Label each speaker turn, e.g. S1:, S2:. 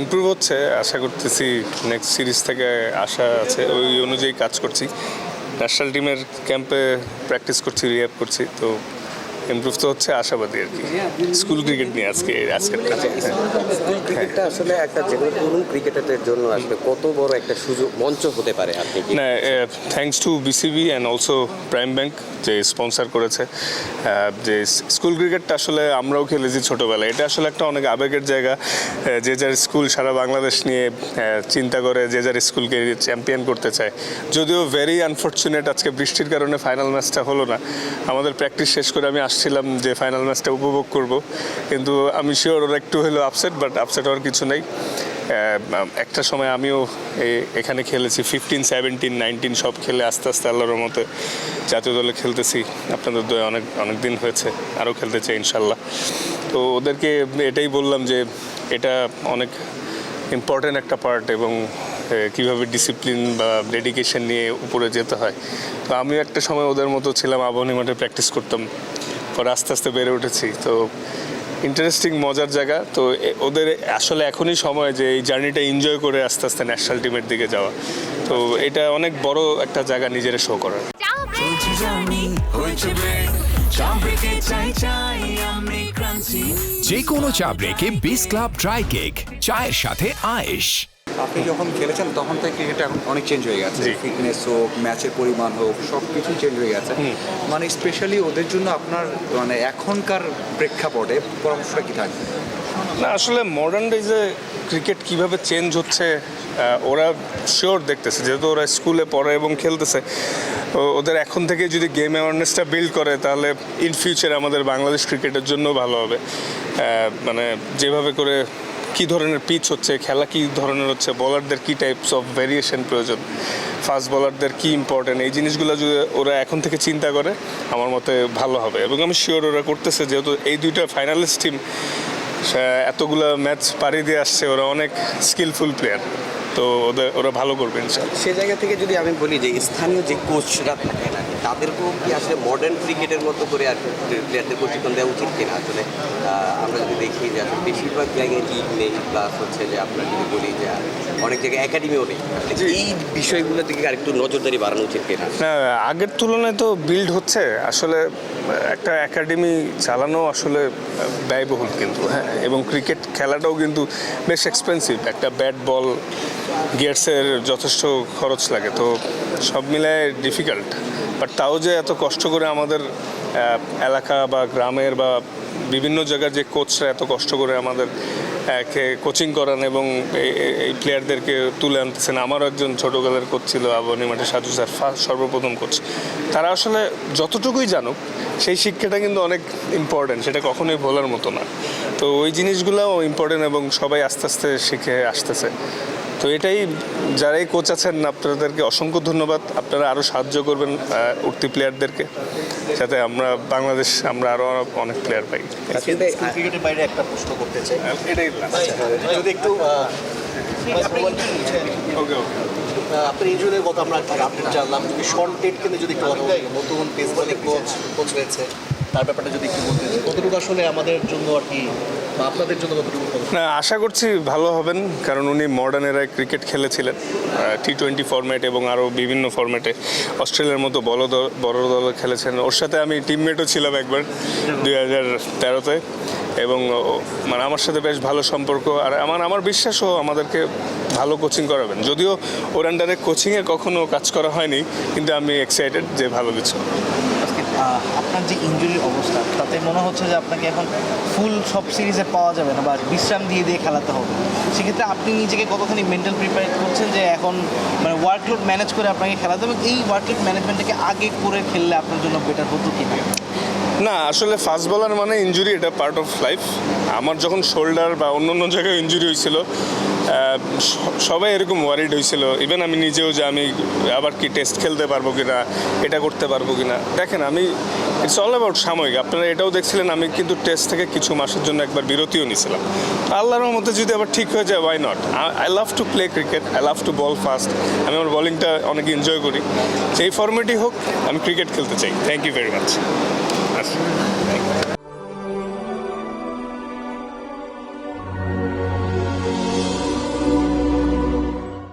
S1: Improve হচ্ছে, আশা করতেছি next series থেকে আশা আছে। ওই অনুযায়ী কাজ করছি। ন্যাশনাল টিমের ক্যাম্পে প্র্যাকটিস করছি রিহ্যাব করছি, তো ইমপ্রুভ তো হচ্ছে আশাবাদী আর কি। স্কুল ক্রিকেট নিয়ে আজকে আজকের
S2: স্কুল ক্রিকেটটা আসলে একটা যে কোনো তরুণ ক্রিকেটারদের জন্য আসলে কত বড় একটা সুযোগ মঞ্চ হতে পারে আপনি
S1: না thanks to BCB and also Prime Bank যে স্পন্সর করেছে। যে স্কুল ক্রিকেটটা আসলে আমরাও খেলেছি ছোটোবেলায়। এটা আসলে একটা অনেক আবেগের জায়গা। যে যার স্কুল সারা বাংলাদেশ নিয়ে চিন্তা করে যে যার স্কুলকে চ্যাম্পিয়ন করতে চায়। যদিও ভেরি আনফর্চুনেট আজকে বৃষ্টির কারণে ফাইনাল ম্যাচটা হলো না। আমাদের প্র্যাকটিস শেষ করে আমি আসছিলাম যে ফাইনাল ম্যাচটা উপভোগ করব। কিন্তু আমি শিওর ওরা একটু হলেও আপসেট বাট আপসেট হওয়ার কিছু নেই। একটা সময় আমিও এখানে খেলেছি ফিফটিন সেভেন্টিন নাইনটিন সব খেলে আস্তে আস্তে আল্লাহর মতে জাতীয় দলে খেলতেছি। আপনাদের দয়ে অনেক অনেক দিন হয়েছে আরও খেলতে চাই ইনশাল্লাহ। তো ওদেরকে এটাই বললাম যে এটা অনেক ইম্পর্ট্যান্ট একটা পার্ট এবং কীভাবে ডিসিপ্লিন বা ডেডিকেশন নিয়ে উপরে যেতে হয়। তো আমিও একটা সময় ওদের মতো ছিলাম, আবহানী মাঠে প্র্যাকটিস করতাম। পরে আস্তে আস্তে বেড়ে উঠেছি। তো ইন্টারেস্টিং মজার জায়গা। তো ওদের আসলে এখনই সময় যে এই জার্নিটা এনজয় করে আস্তে আস্তে ন্যাশনাল টিমের দিকে যাওয়া। তো এটা অনেক বড় একটা জায়গা নিজের শো করার।
S3: যে কোনো চা ব্রেকে বিস ক্লাব ড্রাই কেক চায়ের সাথে আয়েশ।
S4: আপনি যখন খেলেছেন তখন থেকে ক্রিকেটটা এখন অনেক চেঞ্জ হয়ে গেছে। ফিটনেস হোক ম্যাচের পরিমাণ হোক সব কিছুই চেঞ্জ হয়ে গেছে। মানে স্পেশালি ওদের জন্য আপনার মানে এখনকার প্রেক্ষাপটে পরামর্শটা কী থাকবে?
S1: না আসলে মডার্ন ডেজে ক্রিকেট কীভাবে চেঞ্জ হচ্ছে ওরা শিওর দেখতেছে। যেহেতু ওরা স্কুলে পড়ে এবং খেলতেছে ওদের এখন থেকে যদি গেম অ্যাওয়ারনেসটা বিল্ড করে তাহলে ইন ফিউচার আমাদের বাংলাদেশ ক্রিকেটের জন্য ভালো হবে। মানে যেভাবে করে কী ধরনের পিচ হচ্ছে, খেলা কি ধরনের হচ্ছে বলারদের কি টাইপস অফ ভেরিয়েশন প্রয়োজন ফাস্ট বলারদের কি ইম্পর্টেন্ট এই জিনিসগুলো যদি ওরা এখন থেকে চিন্তা করে, আমার মতে ভালো হবে। এবং আমি শিওর ওরা করতেছে, যেহেতু এই দুইটা ফাইনালিস্ট টিম এতগুলো ম্যাচ পাড়ি দিয়ে আসছে, ওরা অনেক স্কিলফুল প্লেয়ার তো ওদের ওরা ভালো করবে ইনশাল্লাহ
S2: সে জায়গা থেকে যদি আমি বলি যে স্থানীয় যে কোচরা থাকে কি, তাদেরকেও কি আসলে মডার্ন ক্রিকেটের মতো করে আর প্লেয়ারদের প্রশিক্ষণ দেওয়া উচিত কিনা? আসলে আমরা যদি দেখি যে আসলে বেশিরভাগ জায়গায় লিগ নেই প্লাস হচ্ছে যে আমরা যদি বলি যে অনেক জায়গায় একাডেমিও নেই। আসলে এই বিষয়গুলোর দিকে আরেকটু নজরদারি বাড়ানো উচিত কিনা?
S1: না আগের তুলনায় তো বিল্ড হচ্ছে। আসলে একটা একাডেমি চালানো আসলে ব্যয়বহুল কিন্তু হ্যাঁ? এবং ক্রিকেট খেলাটাও কিন্তু বেশ এক্সপেন্সিভ একটা ব্যাট বল গিয়ার্সের যথেষ্ট খরচ লাগে, তো সব মিলায় ডিফিকাল্ট বাট তাও যে এত কষ্ট করে আমাদের এলাকা বা গ্রামের বা বিভিন্ন জায়গার যে কোচরা এত কষ্ট করে আমাদের কোচিং করান এবং এই- প্লেয়ারদেরকে তুলে আনতেছেন। আমারও একজন ছোটোকালের কোচ ছিল আবনী মাঠে সাজু স্যার ফার্স্ট সর্বপ্রথম কোচ তারা আসলে যতটুকুই জানুক, সেই শিক্ষাটা কিন্তু অনেক ইম্পর্টেন্ট সেটা কখনোই ভোলার মতো না। তো ওই জিনিসগুলোও ইম্পর্টেন্ট এবং সবাই আস্তে আস্তে শিখে আসতেছে। তো এটাই যারাই কোচ আছেন আপনাদেরকে অসংখ্য ধন্যবাদ। আপনারা আরও সাহায্য করবেন উঠতি প্লেয়ারদেরকে যাতে আমরা বাংলাদেশ আমরা আরও অনেক প্লেয়ার পাই।
S5: ক্রিকেটের বাইরে একটা প্রশ্ন করতে চাই।
S1: এটাই
S5: যদি একটু
S1: ওকে ওকে।
S5: আপনার ইঞ্জুরির কথা আমরা আপডেট জানলাম যদি শর্ট ডেট কিন্তু যদি একটু কথা বলি, নতুন পেস বলে কোচ কোচ হয়েছে। তার ব্যাপারটা যদি একটু বলতে কতটুকু আসলে আমাদের জন্য আর কি আপনাদের জন্য কতটুকু
S1: না, আশা করছি ভালো হবেন, কারণ উনি মডার্ন এরায় ক্রিকেট খেলেছিলেন। টি টোয়েন্টি ফরম্যাট এবং আরও বিভিন্ন ফরম্যাটে অস্ট্রেলিয়ার মতো বড় দল বড় দল খেলেছেন। ওর সাথে আমি টিমমেটও ছিলাম একবার দুই হাজার তেরোতে। এবং মানে আমার সাথে বেশ ভালো সম্পর্ক। আর আমার আমার বিশ্বাসও আমাদেরকে ভালো কোচিং করাবেন। যদিও ওর আন্ডারে কোচিংয়ে কখনো কাজ করা হয়নি, কিন্তু আমি এক্সাইটেড যে ভালো কিছু।
S6: আপনার যে ইঞ্জুরির অবস্থা, তাতে মনে হচ্ছে যে আপনাকে এখন ফুল সব সিরিজে পাওয়া যাবে না বা বিশ্রাম দিয়ে দিয়ে খেলাতে হবে। সেক্ষেত্রে আপনি নিজেকে কতখানি মেন্টাল প্রিপেয়ার করছেন যে এখন মানে ওয়ার্কলোড ম্যানেজ করে আপনাকে খেলাতে হবে? এই ওয়ার্কলোড ম্যানেজমেন্টটাকে আগে করে খেললে আপনার জন্য বেটার হতো কি না?
S1: না, আসলে ফাস্ট বলার মানে ইঞ্জুরি এটা পার্ট অফ লাইফ আমার যখন শোল্ডার বা অন্য অন্য জায়গায় ইঞ্জুরি হয়েছিল সবাই এরকম ওয়ারিড হয়েছিল। ইভেন আমি নিজেও যে আমি আবার কি টেস্ট খেলতে পারব কিনা, এটা করতে পারব কি না দেখেন, আমি ইটস অল অ্যাবাউট সাময়িক। আপনারা এটাও দেখছিলেন, আমি কিন্তু টেস্ট থেকে কিছু মাসের জন্য একবার বিরতিও নিয়েছিলাম। আল্লাহর মধ্যে যদি আবার ঠিক হয়ে যায় why not I love to play cricket I love to bowl fast আমি আমার বলিংটা অনেক এনজয় করি। সেই ফর্মেটই হোক, আমি ক্রিকেট খেলতে চাই। থ্যাংক ইউ ভেরি মাচ আচ্ছা